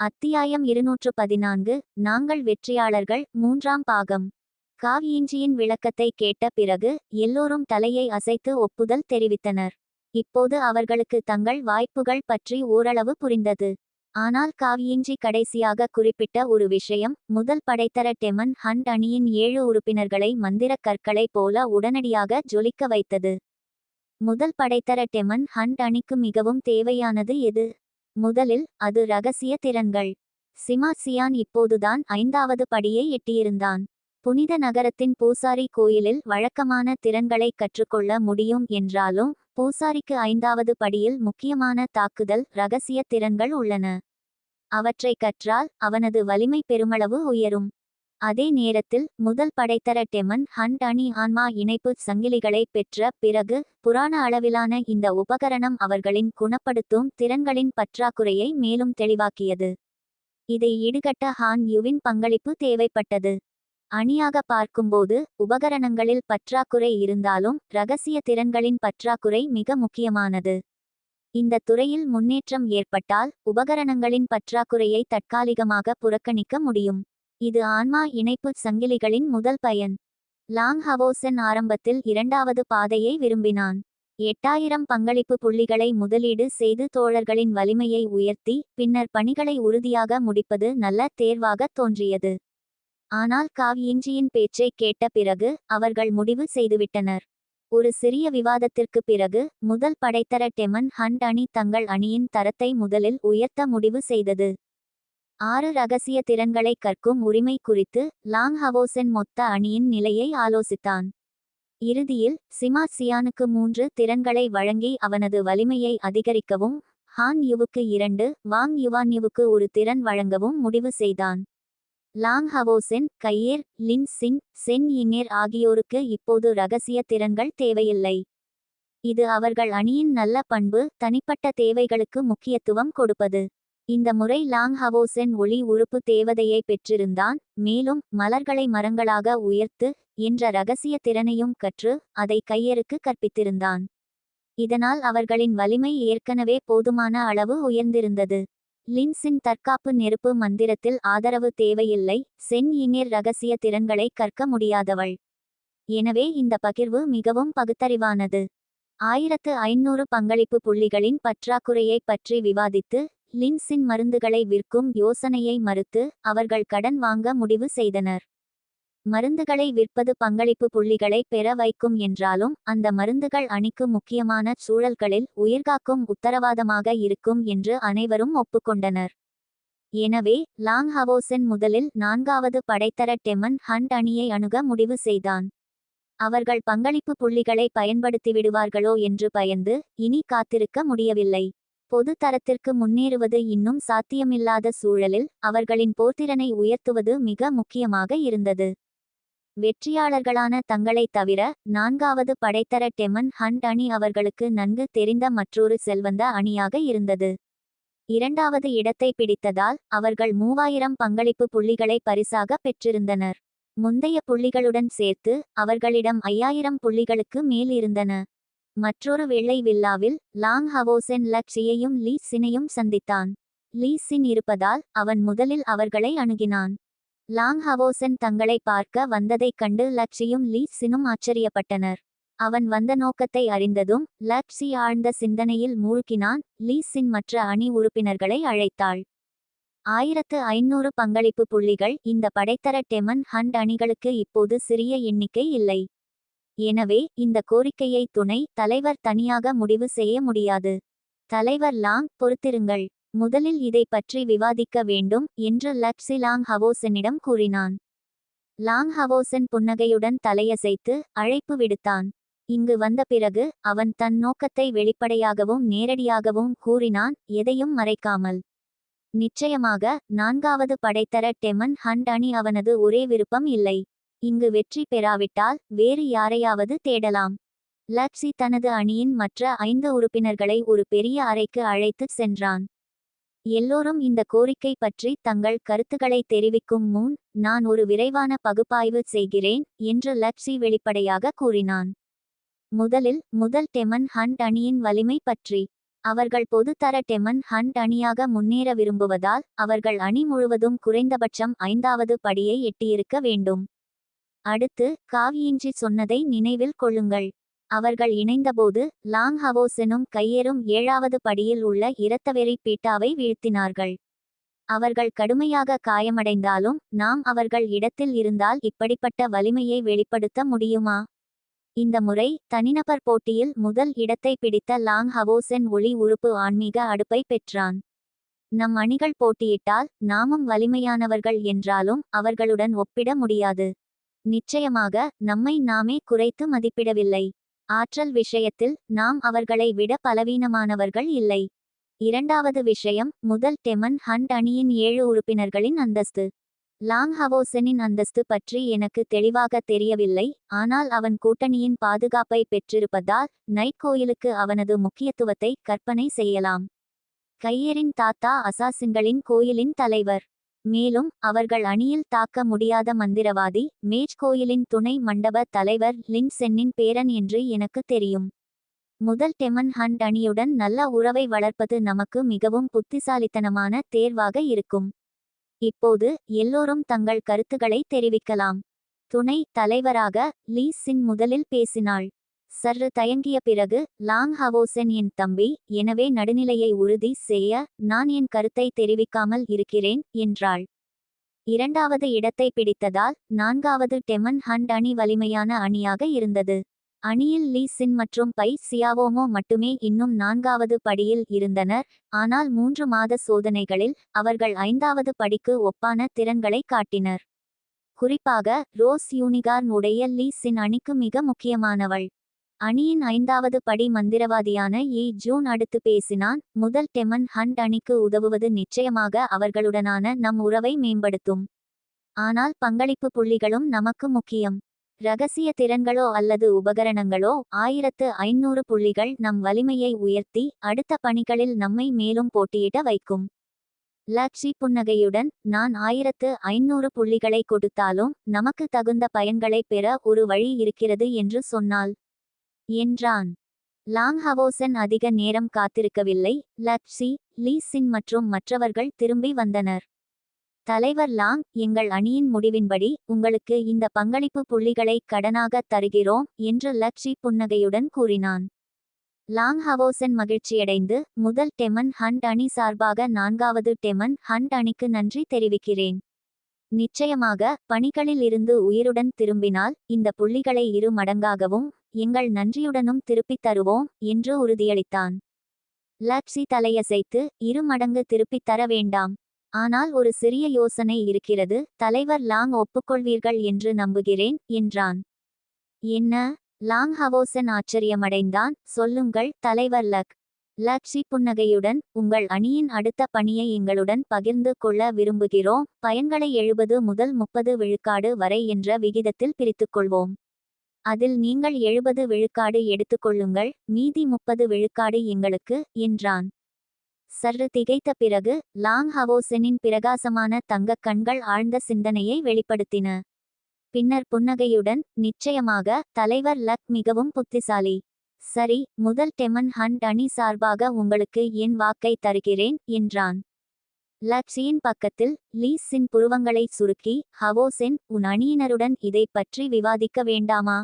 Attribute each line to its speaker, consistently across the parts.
Speaker 1: அத்தியாயம் இருநூற்று பதினான்கு நாங்கள் வெற்றியாளர்கள் மூன்றாம் பாகம். காவியிஞ்சியின் விளக்கத்தை கேட்ட பிறகு எல்லோரும் தலையை அசைத்து ஒப்புதல் தெரிவித்தனர். இப்போது அவர்களுக்கு தங்கள் வாய்ப்புகள் பற்றி ஓரளவு புரிந்தது. ஆனால் காவியிஞ்சி கடைசியாக குறிப்பிட்ட ஒரு விஷயம் முதல் படைத்தர டெமன் ஹண்ட் அணியின் ஏழு உறுப்பினர்களை மந்திரக் கற்களைப் போல உடனடியாக ஜொலிக்க வைத்தது. முதல் படைத்தர டெமன் ஹண்ட் அணிக்கு மிகவும் தேவையானது எது? முதலில் அது ரகசிய திறன்கள். சிமாசியான் இப்போதுதான் ஐந்தாவது படியை எட்டியிருந்தான். புனித நகரத்தின் பூசாரி கோயிலில் வழக்கமான திறன்களை கற்றுக்கொள்ள முடியும் என்றாலும் பூசாரிக்கு ஐந்தாவது படியில் முக்கியமான தாக்குதல் ரகசிய திறன்கள் உள்ளன. அவற்றை கற்றால் அவனது வலிமை பெருமளவு உயரும். அதே நேரத்தில் முதல் படைத்தர டெமன் ஹண்ட் அணி ஆன்மா இணைப்பு சங்கிலிகளை பெற்ற பிறகு புராண அளவிலான இந்த உபகரணம் அவர்களின் குணப்படுத்தும் திறன்களின் பற்றாக்குறையை மேலும் தெளிவாக்கியது. இதை ஈடுகட்ட ஹான் யுவின் பங்களிப்பு தேவைப்பட்டது. அணியாக பார்க்கும்போது உபகரணங்களில் பற்றாக்குறை இருந்தாலும் ரகசிய திறன்களின் பற்றாக்குறை மிக முக்கியமானது. இந்த துறையில் முன்னேற்றம் ஏற்பட்டால் உபகரணங்களின் பற்றாக்குறையை தற்காலிகமாக புறக்கணிக்க முடியும். இது ஆன்மா இணைப்பு சங்கிலிகளின் முதல் பயன். லாங் ஹவோசன் ஆரம்பத்தில் இரண்டாவது பாதையை விரும்பினான். எட்டாயிரம் பங்களிப்பு புள்ளிகளை முதலீடு செய்து தோழர்களின் வலிமையை உயர்த்தி பின்னர் பணிகளை உறுதியாக முடிப்பது நல்ல தேர்வாக தோன்றியது. ஆனால் காவ்யிஞ்சியின் பேச்சை கேட்ட பிறகு அவர்கள் முடிவு செய்துவிட்டனர். ஒரு சிறிய விவாதத்திற்கு பிறகு முதல் படைத்தர டெமன் ஹண்ட் அணி தங்கள் அணியின் தரத்தை முதலில் உயர்த்த முடிவு செய்தது. ஆறு ரகசிய திறன்களை கற்கும் உரிமை குறித்து லாங் ஹவோசென் மொத்த அணியின் நிலையை ஆலோசித்தான். இறுதியில் சிமா சியானுக்கு மூன்று திறன்களை வழங்கி அவனது வலிமையை அதிகரிக்கவும் ஹான் யுவுக்கு இரண்டு வாங் யுவான் யுவுக்கு ஒரு திறன் வழங்கவும் முடிவு செய்தான். லாங் ஹவோசென் கையேர் லின் சிங் சென் இங்கேர் ஆகியோருக்கு இப்போது ரகசிய திறன்கள் தேவையில்லை. இது அவர்கள் அணியின் நல்ல பண்பு தனிப்பட்ட தேவைகளுக்கு முக்கியத்துவம் கொடுப்பது. இந்த முறை லாங் ஹவோசென் ஒளி உறுப்பு தேவதையை பெற்றிருந்தான் மேலும் மலர்களை மரங்களாக உயர்த்து என்ற ரகசிய திறனையும் கற்று அதை கையருக்கு கற்பித்திருந்தான். இதனால் அவர்களின் வலிமை ஏற்கனவே போதுமான அளவு உயர்ந்திருந்தது. லின்ஸின் தற்காப்பு நெருப்பு மந்திரத்தில் ஆதரவு தேவையில்லை சென் இனிர் ரகசிய திறன்களை கற்க முடியாதவள். எனவே இந்த பகிர்வு மிகவும் பகுத்தறிவானது. ஆயிரத்து ஐநூறு பங்களிப்பு புள்ளிகளின் பற்றாக்குறையை பற்றி விவாதித்து லின்சின் மருந்துகளை விற்கும் யோசனையை மறுத்து அவர்கள் கடன் வாங்க முடிவு செய்தனர். மருந்துகளை விற்பது பங்களிப்பு புள்ளிகளை பெற வைக்கும் என்றாலும் அந்த மருந்துகள் அணிக்கு முக்கியமான சூழல்களில் உயிர்காக்கும் உத்தரவாதமாக இருக்கும் என்று அனைவரும் ஒப்புக்கொண்டனர். எனவே லாங் ஹவோசென் முதலில் நான்காவது படைத்தர டெமன் ஹண்ட் அணியை அணுக முடிவு செய்தான். அவர்கள் பங்களிப்பு புள்ளிகளை பயன்படுத்திவிடுவார்களோ என்று பயந்து இனி காத்திருக்க முடியவில்லை. பொது தரத்திற்கு முன்னேறுவது இன்னும் சாத்தியமில்லாத சூழலில் அவர்களின் போர்த்திறனை உயர்த்துவது மிக முக்கியமாக இருந்தது. வெற்றியாளர்களான தங்களை தவிர நான்காவது படைத்தர டெமன் ஹண்ட் அணி அவர்களுக்கு நன்கு தெரிந்த மற்றொரு செல்வந்த அணியாக இருந்தது. இரண்டாவது இடத்தை பிடித்ததால் அவர்கள் மூவாயிரம் பங்களிப்பு புள்ளிகளை பரிசாக பெற்றிருந்தனர். முந்தைய புள்ளிகளுடன் சேர்த்து அவர்களிடம் ஐயாயிரம் புள்ளிகளுக்கு மேல் இருந்தன. மற்றொரு வெள்ளை வில்லாவில் லாங் ஹவோசென் லக்ஷியையும் லீ சினையும் சந்தித்தான். லீ சின் இருப்பதால் அவன் முதலில் அவர்களை அணுகினான். லாங் ஹவோசென் தங்களை பார்க்க வந்ததைக் கண்டு லக்ஷியும் லீ சினும் ஆச்சரியப்பட்டனர். அவன் வந்த நோக்கத்தை அறிந்ததும் லக்ஷி ஆழ்ந்த சிந்தனையில் மூழ்கினான். லீ சின் மற்ற அணி உறுப்பினர்களை அழைத்தாள். ஆயிரத்து ஐநூறு பங்களிப்பு புள்ளிகள் இந்த படைத்தர டெமன் ஹண்ட் அணிகளுக்கு இப்போது சிறிய எண்ணிக்கை இல்லை. எனவே இந்த கோரிக்கையை துணை தலைவர் தனியாக முடிவு செய்ய முடியாது. தலைவர் லாங் பொறுத்திருங்கள். முதலில் இதை பற்றி விவாதிக்க வேண்டும் என்று லக்ஸி லாங் ஹவோசனிடம் கூறினான். லாங் ஹவோசன் புன்னகையுடன் தலையசைத்து அழைப்பு விடுத்தான். இங்கு வந்த பிறகு அவன் தன் நோக்கத்தை வெளிப்படையாகவும் நேரடியாகவும் கூறினான் எதையும் மறைக்காமல். நிச்சயமாக நான்காவது படைத்தர டெமன் ஹண்ட் அணி அவனது ஒரே விருப்பம் இல்லை. இங்கு வெற்றி பெறாவிட்டால் வேறு யாரையாவது தேடலாம். லக்ஸி தனது அணியின் மற்ற ஐந்து உறுப்பினர்களை ஒரு பெரிய அறைக்கு அழைத்துச் சென்றான். எல்லோரும் இந்த கோரிக்கை பற்றி தங்கள் கருத்துக்களை தெரிவிக்கும் முன் நான் ஒரு விரைவான பகுப்பாய்வு செய்கிறேன் என்று லக்ஸி வெளிப்படையாக கூறினான். முதலில் முதல் டெமன் ஹண்ட் அணியின் வலிமை பற்றி. அவர்கள் பொதுத்தர டெமன் ஹண்ட் அணியாக முன்னேற விரும்புவதால் அவர்கள் அணி முழுவதும் குறைந்தபட்சம் ஐந்தாவது படியை எட்டியிருக்க வேண்டும். அடுத்து காவியின்றி சொன்னதை நினைவில் கொள்ளுங்கள். அவர்கள் இணைந்தபோது லாங் ஹவோசெனும் கையேறும் ஏழாவது படியில் உள்ள இரத்தவெறி பீட்டாவை வீழ்த்தினார்கள். அவர்கள் கடுமையாக காயமடைந்தாலும் நாம் அவர்கள் இடத்தில் இருந்தால் இப்படிப்பட்ட வலிமையை வெளிப்படுத்த முடியுமா? இந்த முறை தனிநபர் போட்டியில் முதல் இடத்தை பிடித்த லாங் ஹவோசென் ஒளி உறுப்பு ஆன்மீக அடுப்பை பெற்றான். நம் அணிகள் போட்டியிட்டால் நாமும் வலிமையானவர்கள் என்றாலும் அவர்களுடன் ஒப்பிட முடியாது. நிச்சயமாக நம்மை நாமே குறைத்து மதிப்பிடவில்லை. ஆற்றல் விஷயத்தில் நாம் அவர்களை விட பலவீனமானவர்கள் இல்லை. இரண்டாவது விஷயம் முதல் டெமன் ஹண்ட் அணியின் ஏழு உறுப்பினர்களின் அந்தஸ்து. லாங் ஹவோசனின் அந்தஸ்து பற்றி எனக்கு தெளிவாக தெரியவில்லை ஆனால் அவன் கூட்டணியின் பாதுகாப்பை பெற்றிருப்பதால் நைட் கோயிலுக்கு அவனது முக்கியத்துவத்தை கற்பனை செய்யலாம். கையரின் தாத்தா அசாசின்களின் கோயிலின் தலைவர். மேலும் அவர்கள் அணியில் தாக்க முடியாத மந்திரவாதி மேஜ் கோயிலின் துணை மண்டப தலைவர் லின் சென்னின் பேரன் என்று எனக்கு தெரியும். முதல் டெமன் ஹண்ட் அணியுடன் நல்ல உறவை வளர்ப்பது நமக்கு மிகவும் புத்திசாலித்தனமான தேர்வாக இருக்கும். இப்போது எல்லோரும் தங்கள் கருத்துக்களை தெரிவிக்கலாம். துணை தலைவராக லீ சின் முதலில் பேசினாள். சற்று தயங்கிய பிறகு லாங் ஹவோசென் என் தம்பி எனவே நடுநிலையை உறுதி செய்ய நான் என் கருத்தை தெரிவிக்காமல் இருக்கிறேன் என்றாள். இரண்டாவது இடத்தை பிடித்ததால் நான்காவது டெமன் ஹண்ட் அணி வலிமையான அணியாக இருந்தது. அணியில் லீ சின் மற்றும் பை சியாவோமோ மட்டுமே இன்னும் நான்காவது படியில் இருந்தனர் ஆனால் மூன்று மாத சோதனைகளில் அவர்கள் ஐந்தாவது படிக்கு ஒப்பான திறன்களை காட்டினர். குறிப்பாக ரோஸ் யூனிகார்ன் உடைய லீ சின் அணிக்கு மிக முக்கியமானவள். அணியின் ஐந்தாவது படி மந்திரவாதியான ஈ ஜூன் அடுத்து பேசினான் முதல் டெமன் ஹண்ட் அணிக்கு உதவுவது நிச்சயமாக அவர்களுடனான நம் உறவை மேம்படுத்தும். ஆனால் பங்களிப்பு புள்ளிகளும் நமக்கு முக்கியம். ரகசிய திறன்களோ அல்லது உபகரணங்களோ ஆயிரத்து ஐநூறு புள்ளிகள் நம் வலிமையை உயர்த்தி அடுத்த பணிகளில் நம்மை மேலும் போட்டியிட வைக்கும். லக்ஷி புன்னகையுடன் நான் ஆயிரத்து ஐநூறு புள்ளிகளை கொடுத்தாலும் நமக்கு தகுந்த பயன்களை பெற ஒரு வழி இருக்கிறது என்று சொன்னாள். என்றான். லாங் ஹவோசன் அதிக நேரம் காத்திருக்கவில்லை. லக்ஷி லீ சின் மற்றும் மற்றவர்கள் திரும்பி வந்தனர். தலைவர் லாங் எங்கள் அணியின் முடிவின்படி உங்களுக்கு இந்த பங்களிப்பு புள்ளிகளை கடனாக தருகிறோம் என்று லக்ஷி புன்னகையுடன் கூறினான். லாங் ஹவோசன் மகிழ்ச்சியடைந்து முதல் டெமன் ஹண்ட் அணி சார்பாக நான்காவது டெமன் ஹண்ட் அணிக்கு நன்றி தெரிவிக்கிறேன். நிச்சயமாக பணிகளில் இருந்து உயிருடன் திரும்பினால் இந்த புள்ளிகளை இரு மடங்காகவும் எங்கள் நன்றியுடனும் திருப்பித் தருவோம் என்று உறுதியளித்தான். லப்சி தலையசைத்து இரு மடங்கு திருப்பித் தர வேண்டாம். ஆனால் ஒரு சிறிய யோசனை இருக்கிறது தலைவர் லாங் ஒப்புக்கொள்வீர்கள் என்று நம்புகிறேன் என்றான். என்ன? லாங் ஹவோசன் ஆச்சரியமடைந்தான் சொல்லுங்கள் தலைவர் லக். லக்ஷி புன்னகையுடன் உங்கள் அணியின் அடுத்த பணியை எங்களுடன் பகிர்ந்து கொள்ள விரும்புகிறோம். பயன்களை எழுபது முதல் முப்பது விழுக்காடு வரை என்ற விகிதத்தில் பிரித்துக்கொள்வோம். அதில் நீங்கள் எழுபது விழுக்காடு எடுத்துக்கொள்ளுங்கள். மீதி முப்பது விழுக்காடு எங்களுக்கு என்றான். சற்று திகைத்த பிறகு லாங் ஹவோசெனின் பிரகாசமான தங்கக் கண்கள் ஆழ்ந்த சிந்தனையை வெளிப்படுத்தின. பின்னர் புன்னகையுடன் நிச்சயமாக தலைவர் லக் மிகவும் புத்திசாலி. சரி முதல் டெமன் ஹண்ட் அணி சார்பாக உங்களுக்கு என் வாக்கை தருகிறேன் என்றான். லட்சியின் பக்கத்தில் லீஸின் புருவங்களை சுருக்கி ஹவோசென் உன் அணியினருடன் இதை பற்றி விவாதிக்க வேண்டாமா?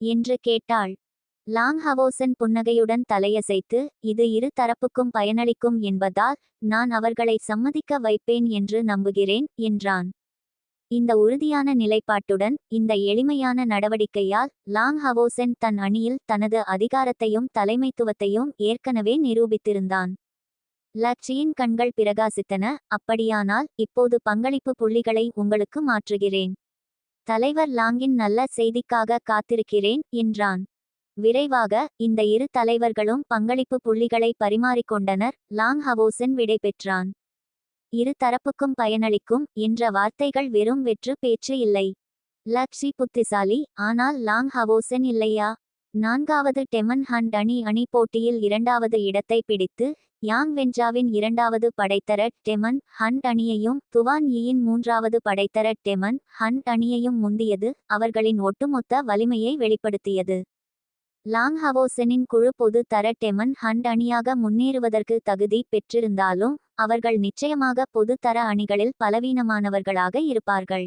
Speaker 1: என்று கேட்டாள். லாங் ஹவோசன் புன்னகையுடன் தலையசைத்து இது இரு தரப்புக்கும் பயனளிக்கும் என்பதால் நான் அவர்களை சம்மதிக்க வைப்பேன் என்று நம்புகிறேன் என்றான். இந்த உறுதியான நிலைப்பாட்டுடன் இந்த எளிமையான நடவடிக்கையால் லாங் ஹவோசென் தன் அணியில் தனது அதிகாரத்தையும் தலைமைத்துவத்தையும் ஏற்கனவே நிரூபித்திருந்தான். லட்சியின் கண்கள் பிரகாசித்தன அப்படியானால் இப்போது பங்களிப்பு புள்ளிகளை உங்களுக்கு மாற்றுகிறேன். தலைவர் லாங்கின் நல்ல செய்திக்காக காத்திருக்கிறேன் என்றான். விரைவாக இந்த இரு தலைவர்களும் பங்களிப்பு புள்ளிகளை பரிமாறிக்கொண்டனர் லாங் ஹவோசன் விடை பெற்றான் இரு தரப்புக்கும் பயனளிக்கும் என்ற வார்த்தைகள் வெறும் வெற்று பேச்சு இல்லை. லக்ஷி புத்திசாலி ஆனால் லாங் ஹவோசன் இல்லையா? நான்காவது டெமன் ஹண்ட் அணி அணி போட்டியில் இரண்டாவது இடத்தை பிடித்து யாங் வென்ஜாவின் இரண்டாவது படைத்தர டெமன் ஹண்ட் அணியையும் துவான் யியின் மூன்றாவது படைத்தர டெமன் ஹண்ட் அணியையும் முந்தியது அவர்களின் ஒட்டுமொத்த வலிமையை வெளிப்படுத்தியது. லாங் ஹவோசெனின் குழு பொது தர டெமன் ஹண்ட் அணியாக முன்னேறுவதற்கு தகுதி பெற்றிருந்தாலும் அவர்கள் நிச்சயமாக பொது தர அணிகளில் பலவீனமானவர்களாக இருப்பார்கள்.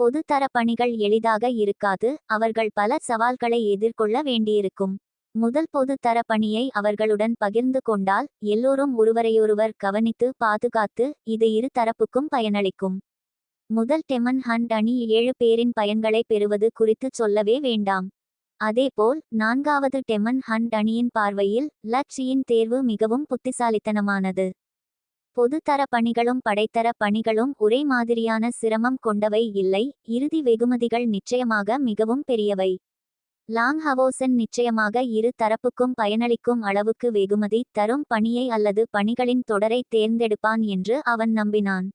Speaker 1: பொது தர பணிகள் எளிதாக இருக்காது அவர்கள் பல சவால்களை எதிர்கொள்ள வேண்டியிருக்கும். முதல் பொது தர பணியை அவர்களுடன் பகிர்ந்து கொண்டால் எல்லோரும் ஒருவரையொருவர் கவனித்து பாதுகாத்து இது இரு தரப்புக்கும் பயனளிக்கும். முதல் டெமன் ஹண்ட் அணி ஏழு பேரின் பயன்களை பெறுவது குறித்து சொல்லவே வேண்டாம். அதேபோல் நான்காவது டெமன் ஹண்ட் அணியின் பார்வையில் லட்சியின் தேர்வு மிகவும் புத்திசாலித்தனமானது. பொதுத்தர பணிகளும் படைத்தர பணிகளும் ஒரே மாதிரியான சிரமம் கொண்டவை இல்லை இறுதி வெகுமதிகள் நிச்சயமாக மிகவும் பெரியவை. லாங் ஹவோசன் நிச்சயமாக இரு தரப்புக்கும் பயனளிக்கும் அளவுக்கு வெகுமதி தரும் பணியை அல்லது பணிகளின் தொடரை தேர்ந்தெடுப்பான் என்று அவன் நம்பினான்.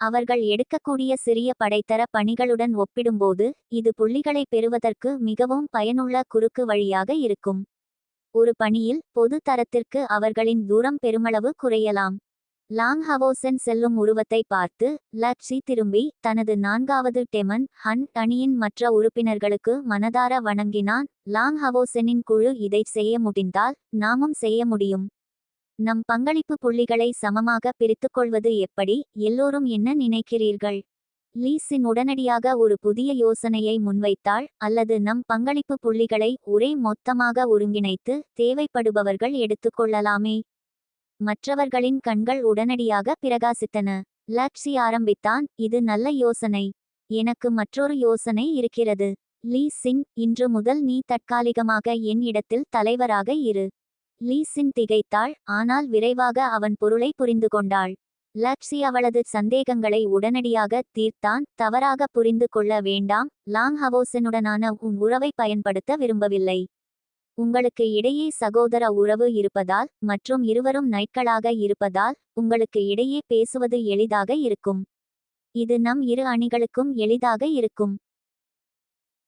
Speaker 1: அவர்கள் எடுக்கக்கூடிய சிறிய படைத்தர பணிகளுடன் ஒப்பிடும்போது இது புள்ளிகளை பெறுவதற்கு மிகவும் பயனுள்ள குறுக்கு வழியாக இருக்கும். ஒரு பணியில் பொது தரத்திற்கு அவர்களின் தூரம் பெருமளவு குறையலாம். லாங் ஹவோசன் செல்லும் உருவத்தை பார்த்து லட்சி திரும்பி தனது நான்காவது டெமன் ஹன் அணியின் மற்ற உறுப்பினர்களுக்கு மனதார வணங்கினான். லாங் ஹவோசனின் குழு இதை செய்ய முடிந்தால் நாமும் செய்ய முடியும். நம் பங்களிப்பு புள்ளிகளை சமமாக பிரித்துக்கொள்வது எப்படி? எல்லோரும் என்ன நினைக்கிறீர்கள்? லீசின் உடனடியாக ஒரு புதிய யோசனையை முன்வைத்தால் அல்லது நம் பங்களிப்பு புள்ளிகளை ஒரே மொத்தமாக ஒருங்கிணைத்து தேவைப்படுபவர்கள் எடுத்துக்கொள்ளலாமே? மற்றவர்களின் கண்கள் உடனடியாக பிரகாசித்தன. லட்சி ஆரம்பித்தான் இது நல்ல யோசனை. எனக்கு மற்றொரு யோசனை இருக்கிறது. லீ சின் இன்று முதல் நீ தற்காலிகமாக என் இடத்தில் தலைவராக இரு. லீசின் திகைத்தாள் ஆனால் விரைவாக அவன் பொருளை புரிந்து கொண்டாள். லக்ஷி அவளது சந்தேகங்களை உடனடியாக தீர்த்தான் தவறாக புரிந்து கொள்ள வேண்டாம் லாங் ஹவோசனுடனான உன் உறவை பயன்படுத்த விரும்பவில்லை. உங்களுக்கு இடையே சகோதர உறவு இருப்பதால் மற்றும் இருவரும் நைட்களாக இருப்பதால் உங்களுக்கு இடையே பேசுவது எளிதாக இருக்கும். இது நம் இரு அணிகளுக்கும் எளிதாக இருக்கும்.